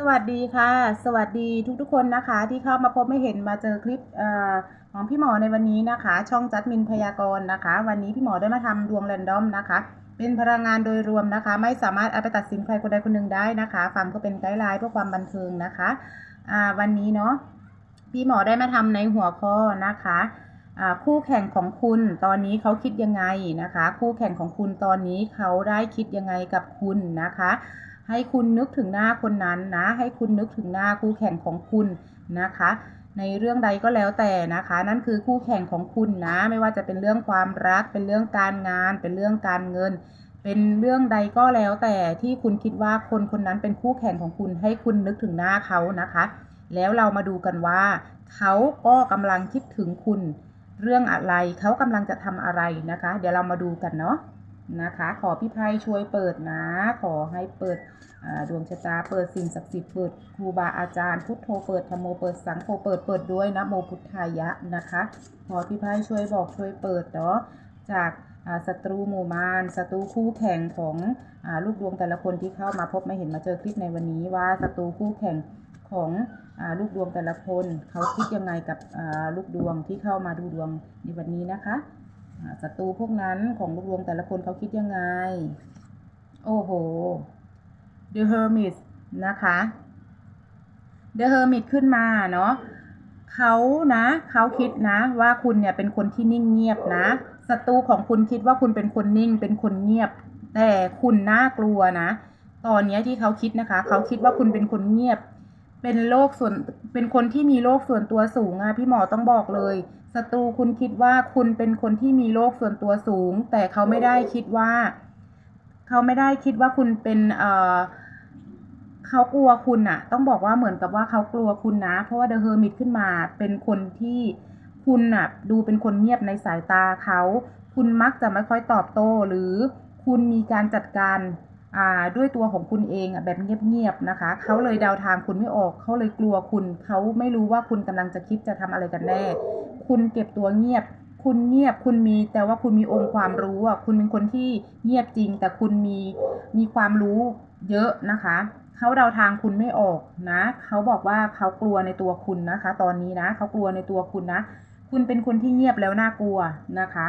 สวัสดีค่ะ สวัสดีทุกๆคนนะคะ ที่เข้ามาพบไม่เห็นมาเจอคลิปอของพี่หมอในวันนี้นะคะ ช่องจัดมินพยากรณ์นะคะ วันนี้พี่หมอได้มาทำดวงแรนดอมนะคะ เป็นพลังงานโดยรวมนะคะ ไม่สามารถเอาไปตัดสินใครคนใดคนหนึ่งได้นะคะ ฟังก็เป็นไกด์ไลน์เพื่อความบันเทิงนะคะวันนี้เนาะพี่หมอได้มาทำในหัวข้อนะคะคู่แข่งของคุณตอนนี้เขาคิดยังไงนะคะ คู่แข่งของคุณตอนนี้เขาได้คิดยังไงกับคุณนะคะ ให้คุณนึกถึงหน้าคนนั้นนะ ให้คุณนึกถึงหน้าคู่แข่งของคุณนะคะ ในเรื่องใดก็แล้วแต่นะคะ นั่นคือคู่แข่งของคุณนะ ไม่ว่าจะเป็นเรื่องความรัก เป็นเรื่องการงาน เป็นเรื่องการเงิน เป็นเรื่องใดก็แล้วแต่ที่คุณคิดว่าคนคนนั้นเป็นคู่แข่งของคุณ ให้คุณนึกถึงหน้าเขานะคะ แล้วเรามาดูกันว่าเขาก็กำลังคิดถึงคุณ เรื่องอะไร เขากำลังจะทำอะไรนะคะ เดี๋ยวเรามาดูกันเนาะ นะคะ ขอพี่ไพ่ช่วยเปิดนะ ขอให้เปิดดวงชะตา เปิดสิ่งศักดิ์สิทธิ์ เปิดครูบาอาจารย์ พุทโธ เปิดธรรมโม เปิดสังโฆ เปิด เปิดด้วยนะโมพุทธายะนะคะ ขอพี่ไพ่ช่วยบอกช่วยเปิดเนาะ จากศัตรูหมู่มารศัตรูคู่แข่งของอลูกดวงแต่ละคนที่เข้ามาพบมาเห็นมาเจอคลิปในวันนี้ว่าศัตรูคู่แข่งของอลูกดวงแต่ละคน เขาคิดยังไงกับลูกดวงที่เข้ามาดูดวงในวันนี้นะคะ ศัตรูพวกนั้นของลูกดวงแต่ละคนเขาคิดยังไง โอ้โห The Hermit นะคะ The Hermit ขึ้นมาเนาะเขานะเขาคิดนะว่าคุณเนี่ยเป็นคนที่นิ่งเงียบนะศัตรูของคุณคิดว่าคุณเป็นคนนิ่งเป็นคนเงียบ แต่คุณน่ากลัวนะ ตอนเนี้ยที่เขาคิดนะคะ เขาคิดว่าคุณเป็นคนเงียบ เป็นโลกส่วนเป็นคนที่มีโลกส่วนตัวสูงอะพี่หมอต้องบอกเลยศัตรูคุณคิดว่าคุณเป็นคนที่มีโลกส่วนตัวสูง แต่เขาไม่ได้คิดว่าเขาไม่ได้คิดว่าคุณเป็นเอ่อเขากลัวคุณอะต้องบอกว่าเหมือนกับว่าเขากลัวคุณนะ เพราะว่าเดอะเฮอร์มิตขึ้นมาเป็นคนที่คุณอะดูเป็นคนเงียบในสายตาเขา คุณมักจะไม่ค่อยตอบโต้หรือคุณมีการจัดการ ด้วยตัวของคุณเองแบบเงียบๆนะคะ เขาเลยเดาทางคุณไม่ออก เขาเลยกลัวคุณ เขาไม่รู้ว่าคุณกำลังจะคิดจะทำอะไรกันแน่ คุณเก็บตัวเงียบ คุณเงียบคุณมี แต่ว่าคุณมีองค์ความรู้อะคุณเป็นคนที่เงียบจริง แต่คุณมีมีความรู้เยอะนะคะเขาเดาทางคุณไม่ออกนะเขาบอกว่าเขากลัวในตัวคุณนะคะ ตอนนี้นะเขากลัวในตัวคุณนะ คุณเป็นคนที่เงียบแล้วน่ากลัวนะคะ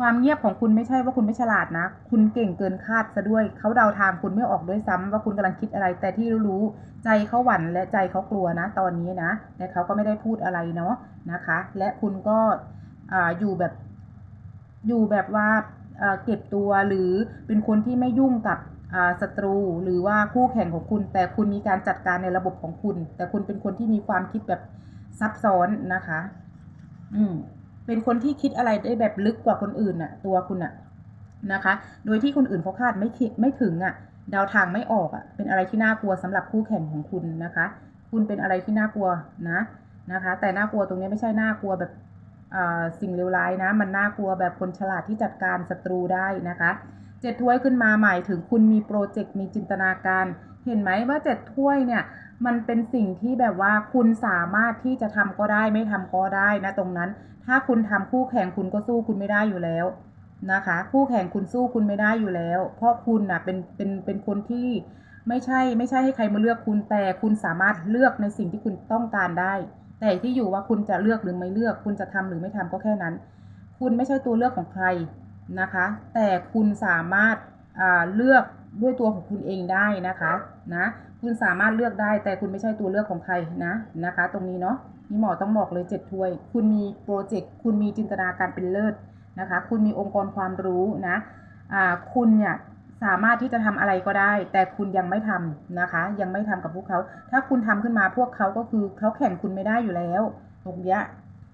ความเงียบของคุณไม่ใช่ว่าคุณไม่ฉลาดนะ คุณเก่งเกินคาดซะด้วย เขาเดาทางคุณไม่ออกด้วยซ้ำว่าคุณกำลังคิดอะไร แต่ที่รู้ๆใจเขาหวั่นและใจเขากลัวนะ ตอนนี้นะแต่เขาก็ไม่ได้พูดอะไรเนาะนะคะ และคุณก็ออยู่แบบอยู่แบบว่าเก็บตัวหรือเป็นคนที่ไม่ยุ่งกับศัตรูหรือว่าคู่แข่งของคุณ แต่คุณมีการจัดการในระบบของคุณ แต่คุณเป็นคนที่มีความคิดแบบซับซ้อนนะคะ อืม เป็นคนที่คิดอะไรได้แบบลึกกว่าคนอื่นน่ะ ตัวคุณน่ะนะคะ โดยที่คนอื่นเขาคาดไม่คิดไม่ถึงอะดาวทางไม่ออกอะ เป็นอะไรที่น่ากลัวสำหรับคู่แข่งของคุณนะคะ คุณเป็นอะไรที่น่ากลัวนะนะคะ แต่น่ากลัวตรงนี้ไม่ใช่น่ากลัวแบบอ่าสิ่งเลวร้ายนะ มันน่ากลัวแบบคนฉลาดที่จัดการศัตรูได้นะคะเจ็ดถ้วยขึ้นมาหมายถึงคุณมีโปรเจกต์มีจินตนาการ เห็นไหมว่าเจ็ดถ้วยเนี่ย มันเป็นสิ่งที่แบบว่าคุณสามารถที่จะทำก็ได้ไม่ทำก็ได้นะตรงนั้น ถ้าคุณทำคู่แข่งคุณก็สู้คุณไม่ได้อยู่แล้วนะคะ คู่แข่งคุณสู้คุณไม่ได้อยู่แล้ว เพราะคุณน่ะเป็นเป็นเป็นคนที่ไม่ใช่ไม่ใช่ให้ใครมาเลือกคุณแต่คุณสามารถเลือกในสิ่งที่คุณต้องการได้ แต่ที่อยู่ว่าคุณจะเลือกหรือไม่เลือก คุณจะทำหรือไม่ทำก็แค่นั้น คุณไม่ใช่ตัวเลือกของใครนะคะ แต่คุณสามารถเลือก ด้วยตัวของคุณเองได้นะคะนะคุณสามารถเลือกได้แต่คุณไม่ใช่ตัวเลือกของใครนะนะคะ ตรงนี้เนาะนี่หมอต้องบอกเลยเจ็ดถ้วย คุณมีโปรเจกต์คุณมีจินตนาการเป็นเลิศนะคะ คุณมีองค์กรความรู้นะอ่าคุณเนี่ยสามารถที่จะทำอะไรก็ได้ แต่คุณยังไม่ทำนะคะ ยังไม่ทำกับพวกเขา ถ้าคุณทำขึ้นมาพวกเขาก็คือเขาแข่งคุณไม่ได้อยู่แล้วตรงเนี้ย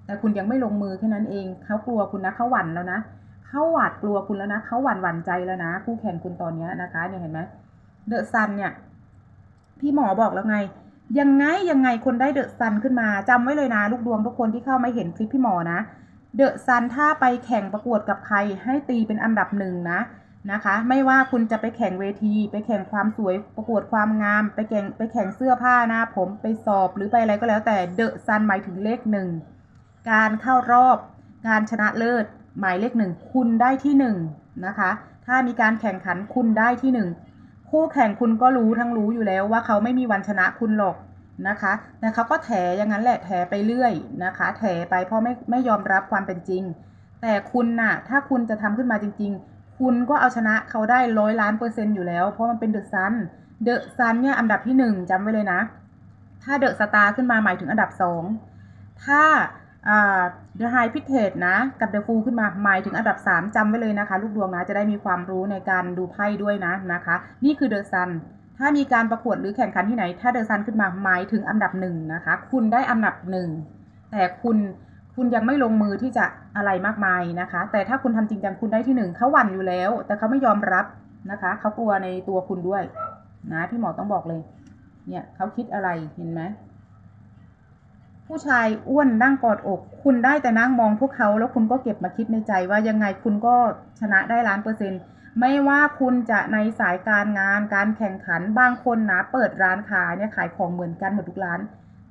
แต่คุณยังไม่ลงมือแค่นั้นเองเขากลัวคุณนะเขาหวั่นแล้วนะ เขาหวาดกลัวคุณแล้วนะเขาหวั่นหวั่นใจแล้วนะ คู่แข่งคุณตอนนี้นะคะเนี่ยเห็นไหมเดอะซันเนี่ยพี่หมอบอกแล้วไง ยังไงยังไงคนได้เดอะซันขึ้นมาจำไว้เลยนะ ลูกดวงทุกคนที่เข้ามาเห็นคลิปพี่หมอนะเดอะซันถ้าไปแข่งประกวดกับใครให้ตีเป็นอันดับหนึ่งนะนะคะ ไม่ว่าคุณจะไปแข่งเวที ไปแข่งความสวยประกวดความงาม ไปแข่งไปแข่งเสื้อผ้าหน้าผมไปสอบหรือไปอะไรก็แล้วแต่เดอะซันหมายถึงเลขหนึ่งการเข้ารอบ การชนะเลิศ หมายเลขหนึ่งคุณได้ที่หนึ่งนะคะ ถ้ามีการแข่งขันคุณได้ที่หนึ่งคู่แข่งคุณก็รู้ทั้งรู้อยู่แล้วว่าเขาไม่มีวันชนะคุณหรอกนะคะแต่เขาก็แถอย่างนั้นแหละแถไปเรื่อยนะคะ แถไปเพราะไม่ไม่ยอมรับความเป็นจริง แต่คุณน่ะถ้าคุณจะทำขึ้นมาจริง ๆ คุณก็เอาชนะเขาได้ร้อยล้านเปอร์เซ็นต์อยู่แล้ว เพราะมันเป็นเดอะซันเดอะซันเนี่ยอันดับที่หนึ่งจำไว้เลยนะ ถ้าเดอะสตาร์ขึ้นมาหมายถึงอันดับสองถ้า เดอะไฮพิเทสนะ กับเดอะฟูขึ้นมาหมายถึงอันดับ 3จำไว้เลยนะคะ ลูกดวงนะ จะได้มีความรู้ในการดูไพ่ด้วยนะนะคะ นี่คือเดอะซันถ้ามีการประกวดหรือแข่งขันที่ไหน ถ้าเดอะซันขึ้นมาหมายถึงอันดับหนึ่งนะคะ คุณได้อันดับหนึ่งแต่คุณคุณยังไม่ลงมือที่จะอะไรมากมายนะคะ แต่ถ้าคุณทำจริงจังคุณได้ที่หนึ่งเขาหวั่นอยู่แล้ว แต่เขาไม่ยอมรับนะคะเขากลัวในตัวคุณด้วยนะพี่หมอต้องบอกเลย เนี่ยเขาคิดอะไรเห็นไหม ผู้ชายอ้วนนั่งกอดอก คุณได้แต่นั่งมองพวกเขา แล้วคุณก็เก็บมาคิดในใจว่ายังไงคุณก็ชนะได้ล้านเปอร์เซ็นต์ไม่ว่าคุณจะในสายการงานการแข่งขันบางคนนะเปิดร้านขายเนี่ยขายของเหมือนกันหมดทุกร้าน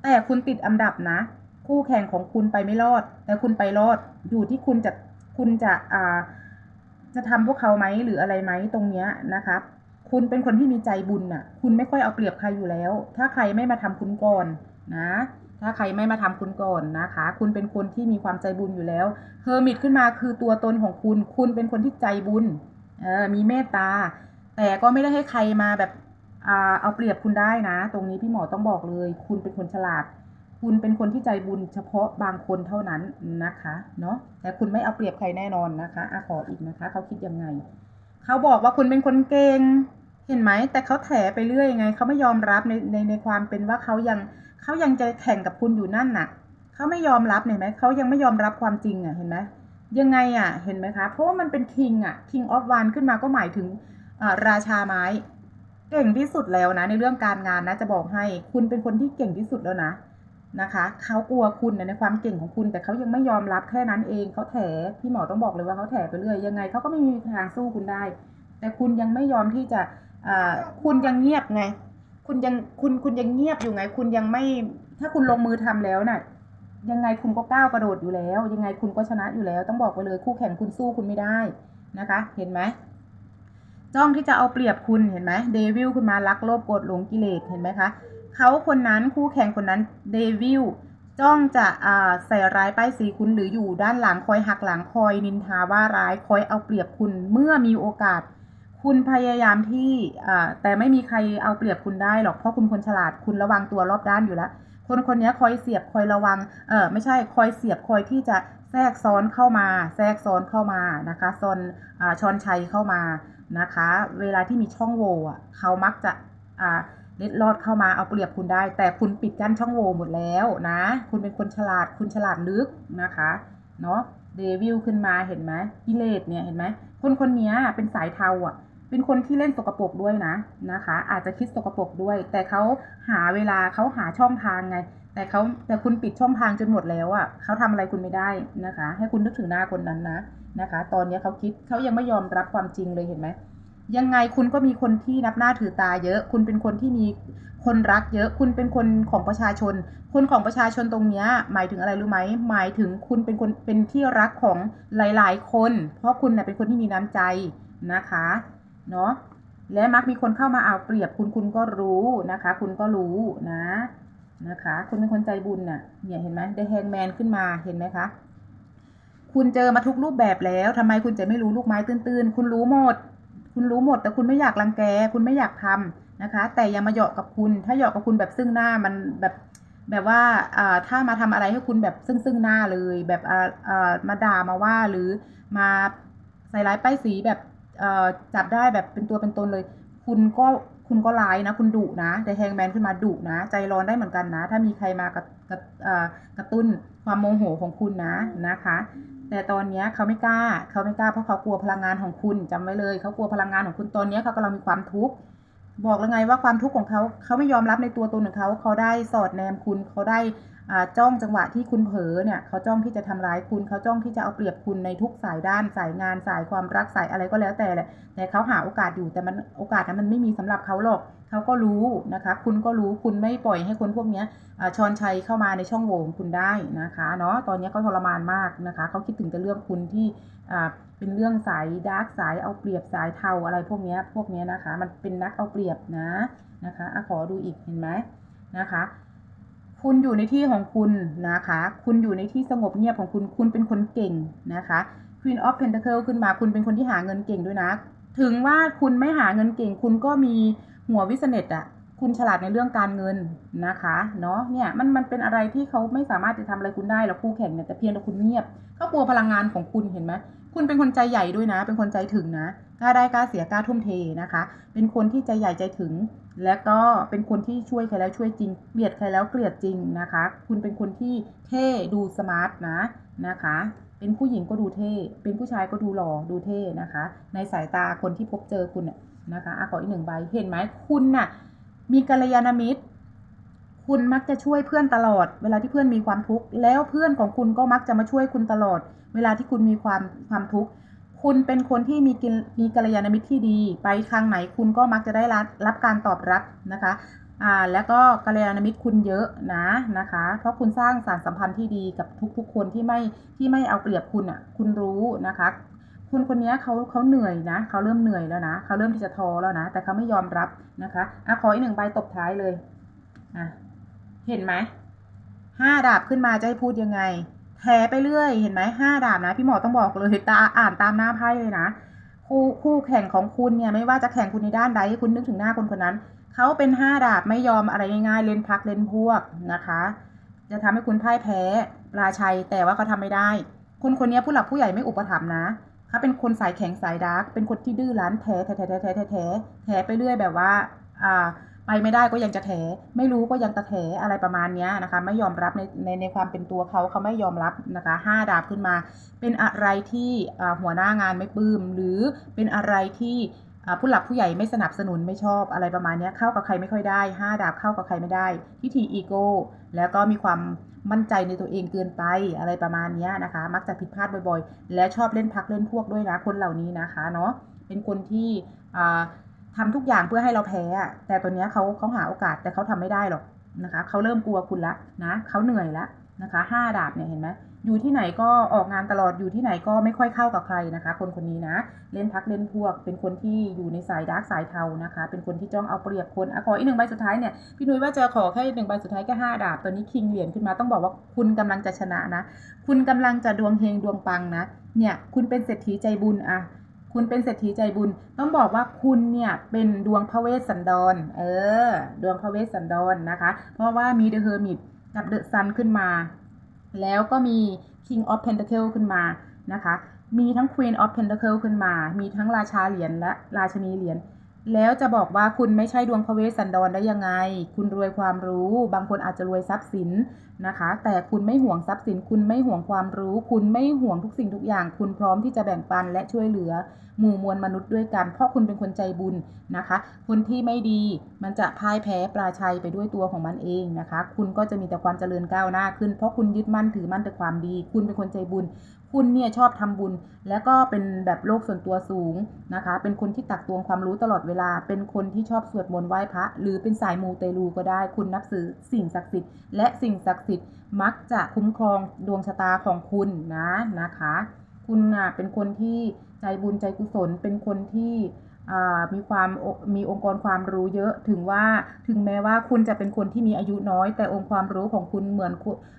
แต่คุณติดอันดับนะ คู่แข่งของคุณไปไม่รอด แต่คุณไปรอดอยู่ที่คุณจะคุณจะอ่าจะทำพวกเขาไหมหรืออะไรไหมตรงเนี้ยนะคะคุณเป็นคนที่มีใจบุญน่ะ คุณไม่ค่อยเอาเปรียบใครอยู่แล้ว ถ้าใครไม่มาทำคุณก่อนนะ ถ้าใครไม่มาทำคุณก่อนนะคะ คุณเป็นคนที่มีความใจบุญอยู่แล้วเฮอร์มิตขึ้นมาคือตัวตนของคุณ คุณเป็นคนที่ใจบุญเออมีเมตตา แต่ก็ไม่ได้ให้ใครมาแบบอาเอาเปรียบคุณได้นะ ตรงนี้พี่หมอต้องบอกเลย คุณเป็นคนฉลาด คุณเป็นคนที่ใจบุญเฉพาะบางคนเท่านั้นนะคะเนาะแต่คุณไม่เอาเปรียบใครแน่นอนนะคะอะขออีกนะคะ เขาคิดยังไง เขาบอกว่าคุณเป็นคนเก่ง เห็นไหมแต่เขาแถไปเรื่อยไงเขาไม่ยอมรับในในในความเป็นว่าเขายังเขายังจะแข่งกับคุณอยู่นั่นน่ะเขาไม่ยอมรับเห็นไหมเขายังไม่ยอมรับความจริงอะเห็นไหมยังไงอะเห็นไหมคะเพราะว่ามันเป็นคิงอะ king of one ขึ้นมาก็หมายถึงราชาไม้ เก่งที่สุดแล้วนะ ในเรื่องการงานนะจะบอกให้คุณเป็นคนที่เก่งที่สุดแล้วนะนะคะเขากลัวคุณในความเก่งของคุณ แต่เขายังไม่ยอมรับแค่นั้นเองเขาแถพี่หมอต้องบอกเลยว่าเขาแถไปเรื่อยยังไงเขาก็ไม่มีทางสู้คุณได้ แต่คุณยังไม่ยอมที่จะ คุณยังเงียบไง คุณยังคุณคุณยังเงียบอยู่ไง คุณยังไม่ ถ้าคุณลงมือทำแล้วน่ะ ยังไงคุณก็ก้าวกระโดดอยู่แล้ว ยังไงคุณก็ชนะอยู่แล้ว ต้องบอกไปเลยคู่แข่งคุณสู้คุณไม่ได้นะคะ เห็นไหมจ้องที่จะเอาเปรียบคุณเห็นไหมเดวิลคุณมารักโลภโกรธหลงกิเลสเห็นไหมคะเขาคนนั้นคู่แข่งคนนั้นเดวิลจ้องจะอ่าใส่ร้ายป้ายสีคุณหรืออยู่ด้านหลังคอยหักหลังคอยนินทาว่าร้ายคอยเอาเปรียบคุณเมื่อมีโอกาส คุณพยายามที่แต่ไม่มีใครเอาเปรียบคุณได้หรอกเพราะคุณคนฉลาดคุณระวังตัวรอบด้านอยู่แล้ว คนคนนี้คอยเสียบคอยระวังเออไม่ใช่คอยเสียบคอยที่จะแทรกซ้อนเข้ามา แทรกซ้อนเข้ามานะคะซอนอชอนชัยเข้ามานะคะ เวลาที่มีช่องโหว่เขามักจะเล็ดลอดเข้ามาเอาเปรียบคุณได้ แต่คุณปิดกั้นช่องโหว่หมดแล้วนะ คุณเป็นคนฉลาดคุณฉลาดลึกนะคะเนาะเดวิลขึ้นมาเห็นไหมกิเลสเนี่ยเห็นไหมคนคนนี้เป็นสายเทาอะ เป็นคนที่เล่นสกปรกด้วยนะนะคะ อาจจะคิดสกปรกด้วย แต่เขาหาเวลาเขาหาช่องทางไง แต่เขาแต่คุณปิดช่องทางจนหมดแล้วอะ่ะเขาทำอะไรคุณไม่ได้นะคะ ให้คุณนึกถึงหน้าคนนั้นนะนะคะ ตอนนี้เขาคิดเขายังไม่ยอมรับความจริงเลยเห็นไหมยังไงคุณก็มีคนที่นับหน้าถือตาเยอะ คุณเป็นคนที่มีคนรักเยอะ คุณเป็นคนของประชาชน คนของประชาชนตรงเนี้ยหมายถึงอะไรรู้ไหม หมายถึงคุณเป็นคนเป็นที่รักของหลาย ๆ คน เพราะคุณเน่ยเป็นคนที่มีน้ำใจนะคะ เนาะและมักมีคนเข้ามาเอาเปรียบคุณคุณก็รู้นะคะ คุณก็รู้นะนะคะ คุณเป็นคนใจบุญน่ะเนี่ยเห็นไหมได้แฮงแมนขึ้นมาเห็นไหมคะคุณเจอมาทุกรูปแบบแล้วทำไมคุณจะไม่รู้ลูกไม้ตื้นๆ คุณรู้หมด คุณรู้หมด แต่คุณไม่อยากรังแก คุณไม่อยากทำนะคะ แต่อย่ามาเหยาะกับคุณ ถ้าเหยาะกับคุณแบบซึ่งหน้ามันแบบแบบว่าอ่าถ้ามาทำอะไรให้คุณแบบซึ่งซึ่งหน้าเลย แบบอ่ามาด่ามาว่าหรือมาใส่ร้ายป้ายสีแบบ จับได้แบบเป็นตัวเป็นตนเลย คุณก็คุณก็ร้ายนะ คุณดุนะ แต่แฮงแมนขึ้นมาดุนะ ใจร้อนได้เหมือนกันนะ ถ้ามีใครมากระกระกระตุ้นความโมโหของคุณนะนะคะ แต่ตอนนี้เขาไม่กล้าเขาไม่กล้าเพราะเขากลัวพลังงานของคุณจำไว้เลย เขากลัวพลังงานของคุณตอนนี้เขากำลังมีความทุกข์บอกแล้วไงว่าความทุกข์ของเขาเขาไม่ยอมรับในตัวตนของเขาเขาได้สอดแนมคุณเขาได้ จ้องจังหวะที่คุณเผลอเนี่ยเขาจ้องที่จะทำร้ายคุณเขาจ้องที่จะเอาเปรียบคุณในทุกสายด้านสายงานสายความรักสายอะไรก็แล้วแต่แหละแต่เขาหาโอกาสอยู่แต่มันโอกาสนั้นมันไม่มีสำหรับเขาหรอกเขาก็รู้นะคะ คุณก็รู้คุณไม่ปล่อยให้คนพวกนี้ชอนชัยเข้ามาในช่องโหว่ของคุณได้นะคะเนาะตอนนี้เขาทรมานมากนะคะเขาคิดถึงแต่เรื่องคุณที่เป็นเรื่องสายดาร์กสายเอาเปรียบสายเทาอะไรพวกนี้พวกนี้นะคะ มันเป็นนักเอาเปรียบนะนะคะอะขอดูอีกเห็นไหมนะคะ คุณอยู่ในที่ของคุณนะคะ คุณอยู่ในที่สงบเงียบของคุณ คุณเป็นคนเก่งนะคะ Queen of Pentacle ขึ้นมา คุณเป็นคนที่หาเงินเก่งด้วยนะ ถึงว่าคุณไม่หาเงินเก่ง คุณก็มีหัววิสเนตอะ คุณฉลาดในเรื่องการเงินนะคะเนาะเนี่ยมันมันเป็นอะไรที่เขาไม่สามารถจะทำอะไรคุณได้หรอกคู่แข่งเนี่ยแต่เพียงแต่คุณเงียบเขากลัวพลังงานของคุณเห็นไหมคุณเป็นคนใจใหญ่ด้วยนะ เป็นคนใจถึงนะกล้าได้กล้าเสียกล้าทุ่มเทนะคะ เป็นคนที่ใจใหญ่ใจถึง และก็เป็นคนที่ช่วยใครแล้วช่วยจริงเกลียดใครแล้วเกลียดจริงนะคะ คุณเป็นคนที่เท่ดูสมาร์ทนะนะคะ เป็นผู้หญิงก็ดูเท่ เป็นผู้ชายก็ดูหล่อดูเท่นะคะ ในสายตาคนที่พบเจอคุณนะนะคะอะขออีกหนึ่งใบเห็นไหมคุณน่ะ มีกัลยาณมิตร คุณมักจะช่วยเพื่อนตลอด เวลาที่เพื่อนมีความทุกข์แล้วเพื่อนของคุณก็มักจะมาช่วยคุณตลอด เวลาที่คุณมีความความทุกข์คุณเป็นคนที่มีกินมีกัลยาณมิตรที่ดี ไปทางไหนคุณก็มักจะได้รับรับการตอบรับนะคะอ่าแล้วก็กัลยาณมิตรคุณเยอะนะนะคะ เพราะคุณสร้างสารสัมพันธ์ที่ดีกับทุกๆคนที่ไม่ที่ไม่เอาเปรียบคุณอะคุณรู้นะคะ คุณคนนี้เขาเขาเหนื่อยนะเขาเริ่มเหนื่อยแล้วนะเขาเริ่มที่จะท้อแล้วนะ แต่เขาไม่ยอมรับนะคะอะขออีกหนึ่งใบตบท้ายเลยอะเห็นไหมห้าดาบขึ้นมาจะให้พูดยังไงแถไปเรื่อย เห็นไหมห้าดาบนะ พี่หมอต้องบอกเลยตาอ่านตามหน้าไพ่เลยนะคู่คู่แข่งของคุณเนี่ยไม่ว่าจะแข่งคุณในด้านใดคุณนึกถึงหน้าคนคนนั้นเขาเป็นห้าดาบไม่ยอมอะไรง่ายๆเล่นพักเล่นพวกนะคะ จะทำให้คุณพ่ายแพ้ปลาชัยแต่ว่าเขาทำไม่ได้ คนคนนี้ผู้หลักผู้ใหญ่ไม่อุปถัมภ์นะ ถ้าเป็นคนสายแข็งสายดาร์กเป็นคนที่ดื้อรั้นแท้แท้แท้แท้แท้แท้แท้ไปเรื่อยแบบว่า อ่า ไปไม่ได้ก็ยังจะแถไม่รู้ก็ยังจะแถอะไรประมาณนี้นะคะ ไม่ยอมรับในในในความเป็นตัวเขาเขาไม่ยอมรับนะคะห้าดาบขึ้นมา เป็นอะไรที่หัวหน้างานไม่ปลื้มหรือเป็นอะไรที่ ผู้หลักผู้ใหญ่ไม่สนับสนุนไม่ชอบอะไรประมาณนี้เข้ากับใครไม่ค่อยได้ห้าดาบเข้ากับใครไม่ได้ทิฐิอีโก้แล้วก็มีความมั่นใจในตัวเองเกินไปอะไรประมาณนี้นะคะ มักจะผิดพลาดบ่อยๆ และชอบเล่นพักเล่นพวกด้วยนะคนเหล่านี้นะคะเนาะเป็นคนที่อ่าทำทุกอย่างเพื่อให้เราแพ้แต่ตัวเนี้ยเขาเขาหาโอกาสแต่เขาทำไม่ได้หรอกนะคะเขาเริ่มกลัวคุณละนะเขาเหนื่อยละ นะคะห้าดาบเนี่ยเห็นไหมอยู่ที่ไหนก็ออกงานตลอดอยู่ที่ไหนก็ไม่ค่อยเข้ากับใครนะคะ คนคนนี้นะเล่นพักเล่นพวก เป็นคนที่อยู่ในสายดาร์กสายเทานะคะ เป็นคนที่จ้องเอาเปรียบคนอขออีกหนึ่งใบสุดท้ายเนี่ยพี่นุ้ยว่าจะขอแค่หนึ่งใบสุดท้ายแค่ห้าดาบตอนนี้คิงเหรียญขึ้นมาต้องบอกว่าคุณกำลังจะชนะนะ คุณกำลังจะดวงเฮงดวงปังนะเนี่ยคุณเป็นเศรษฐีใจบุญอะคุณเป็นเศรษฐีใจบุญ ต้องบอกว่าคุณเนี่ยเป็นดวงพระเวสสันดร เออ ดวงพระเวสสันดรนะคะ เพราะว่ามีเดอะเฮอร์มิต กับเดอะซันขึ้นมา แล้วก็มี King of Pentacle ขึ้นมานะคะ มีทั้ง Queen of Pentacle ขึ้นมา มีทั้งราชาเหรียญและราชนีเหรียญ แล้วจะบอกว่าคุณไม่ใช่ดวงพระเวสสันดรได้ยังไง คุณรวยความรู้ บางคนอาจจะรวยทรัพย์สินนะคะ แต่คุณไม่ห่วงทรัพย์สิน คุณไม่ห่วงความรู้ คุณไม่ห่วงทุกสิ่งทุกอย่าง คุณพร้อมที่จะแบ่งปันและช่วยเหลือ หมู่มวลมนุษย์ด้วยกัน เพราะคุณเป็นคนใจบุญนะคะ คนที่ไม่ดีมันจะพ่ายแพ้ปลาชัยไปด้วยตัวของมันเองนะคะ คุณก็จะมีแต่ความเจริญก้าวหน้าขึ้น เพราะคุณยึดมั่นถือมั่นแต่ความดี คุณเป็นคนใจบุญคุณเนี่ยชอบทำบุญ แล้วก็เป็นแบบโลกส่วนตัวสูงนะคะ เป็นคนที่ตักตวงความรู้ตลอดเวลา เป็นคนที่ชอบสวดมนต์ไหว้พระ หรือเป็นสายมูเตลูก็ได้ คุณนับถือสิ่งศักดิ์สิทธิ์ และสิ่งศักดิ์สิทธิ์มักจะคุ้มครองดวงชะตาของคุณนะนะคะ คุณนะเป็นคนที่ใจบุญใจกุศล เป็นคนที่มีความมีองค์กรความรู้เยอะถึงว่าถึงแม้ว่าคุณจะเป็นคนที่มีอายุน้อย แต่องค์ความรู้ของคุณเหมือน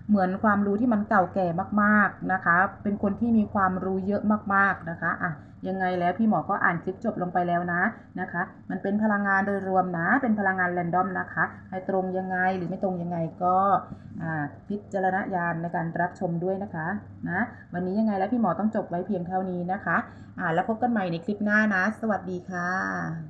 เหมือนความรู้ที่มันเก่าแก่มากๆนะคะ เป็นคนที่มีความรู้เยอะมากๆนะคะอะยังไงแล้วพี่หมอก็อ่านคลิปจบลงไปแล้วนะนะคะ มันเป็นพลังงานโดยรวมนะ เป็นพลังงานแรนดอมนะคะ ให้ตรงยังไงหรือไม่ตรงยังไงก็พิจารณญาณในการรับชมด้วยนะคะนะวันนี้ยังไงแล้วพี่หมอต้องจบไว้เพียงเท่านี้นะคะอ่าแล้วพบกันใหม่ในคลิปหน้านะ สวัสดีค่ะ